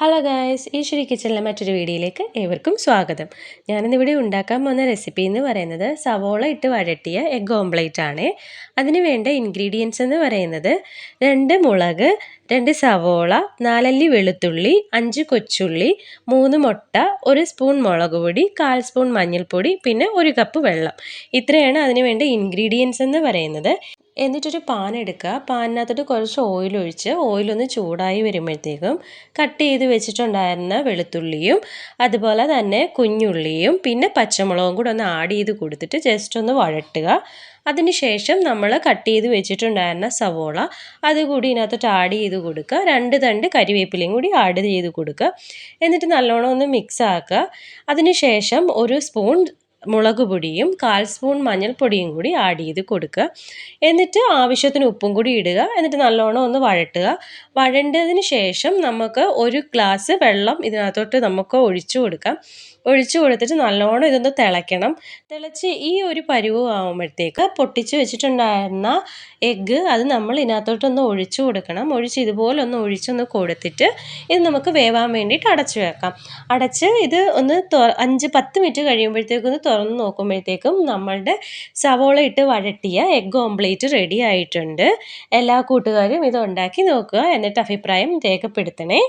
Hello guys ഈശ്വരി കിച്ചണിലെ മറ്റൊരു വീഡിയോയിലേക്ക് ഏവർക്കും സ്വാഗതം. ഞാനിന്നിവിടെ ഉണ്ടാക്കാൻ പോകുന്ന റെസിപ്പി എന്ന് പറയുന്നത് സവോള ഇട്ട് വഴട്ടിയ എഗ് ഓംപ്ലേറ്റ് ആണ്. അതിന് വേണ്ട ഇൻഗ്രീഡിയൻസ് എന്ന് പറയുന്നത് രണ്ട് മുളക് രണ്ട് സവോള നാലല്ലി വെളുത്തുള്ളി അഞ്ച് കൊച്ചുള്ളി മൂന്ന് മുട്ട ഒരു സ്പൂൺ മുളക് പൊടി കാൽ സ്പൂൺ മഞ്ഞൾപ്പൊടി പിന്നെ ഒരു കപ്പ് വെള്ളം. ഇത്രയാണ് അതിന് വേണ്ട ഇൻഗ്രീഡിയൻസ് എന്ന് പറയുന്നത്. എന്നിട്ടൊരു പാൻ എടുക്കുക. പാനിനകത്തോട്ട് കുറച്ച് ഓയിൽ ഒഴിച്ച് ഓയിലൊന്ന് ചൂടായി വരുമ്പോഴത്തേക്കും കട്ട് ചെയ്ത് വെച്ചിട്ടുണ്ടായിരുന്ന വെളുത്തുള്ളിയും അതുപോലെ തന്നെ കുഞ്ഞുള്ളിയും പിന്നെ പച്ചമുളകും കൂടെ ഒന്ന് ആഡ് ചെയ്ത് കൊടുത്തിട്ട് ജസ്റ്റ് ഒന്ന് വഴട്ടുക. അതിനുശേഷം നമ്മൾ കട്ട് ചെയ്ത് വെച്ചിട്ടുണ്ടായിരുന്ന സവോള അതുകൂടി ഇതിനകത്തോട്ട് ആഡ് ചെയ്ത് കൊടുക്കുക. രണ്ട് തണ്ട് കരിവേപ്പിലയും കൂടി ആഡ് ചെയ്ത് കൊടുക്കുക. എന്നിട്ട് നല്ലോണം ഒന്ന് മിക്സ് ആക്കുക. അതിനുശേഷം ഒരു സ്പൂൺ മുളക് പൊടിയും കാൽ സ്പൂൺ മഞ്ഞൾപ്പൊടിയും കൂടി ആഡ് ചെയ്ത് കൊടുക്കുക. എന്നിട്ട് ആവശ്യത്തിന് ഉപ്പും കൂടി ഇടുക. എന്നിട്ട് നല്ലോണം ഒന്ന് വഴട്ടുക. വഴണ്ടതിന് ശേഷം നമുക്ക് ഒരു ഗ്ലാസ് വെള്ളം ഇതിനകത്തോട്ട് നമുക്ക് ഒഴിച്ചു കൊടുക്കാം. ഒഴിച്ചു കൊടുത്തിട്ട് നല്ലോണം ഇതൊന്ന് തിളയ്ക്കണം. തിളച്ച് ഈ ഒരു പരിവ് ആകുമ്പോഴത്തേക്ക് പൊട്ടിച്ച് വെച്ചിട്ടുണ്ടായിരുന്ന എഗ്ഗ് അത് നമ്മൾ ഇതിനകത്തോട്ടൊന്ന് ഒഴിച്ചു കൊടുക്കണം. ഒഴിച്ച് ഇതുപോലെ ഒന്ന് ഒഴിച്ചൊന്ന് കൊടുത്തിട്ട് ഇത് നമുക്ക് വേവാൻ വേണ്ടിയിട്ട് അടച്ചു വെക്കാം. അടച്ച് ഇത് ഒന്ന് അഞ്ച് പത്ത് മിനിറ്റ് കഴിയുമ്പോഴത്തേക്കും ഒന്ന് തുറന്ന് നോക്കുമ്പോഴത്തേക്കും നമ്മളുടെ സവോള ഇട്ട് വഴട്ടിയ എഗ് ഓംപ്ലേറ്റ് റെഡി ആയിട്ടുണ്ട്. എല്ലാ കൂട്ടുകാരും ഇത് ഉണ്ടാക്കി നോക്കുക എന്നിട്ട് അഭിപ്രായം രേഖപ്പെടുത്തണേ.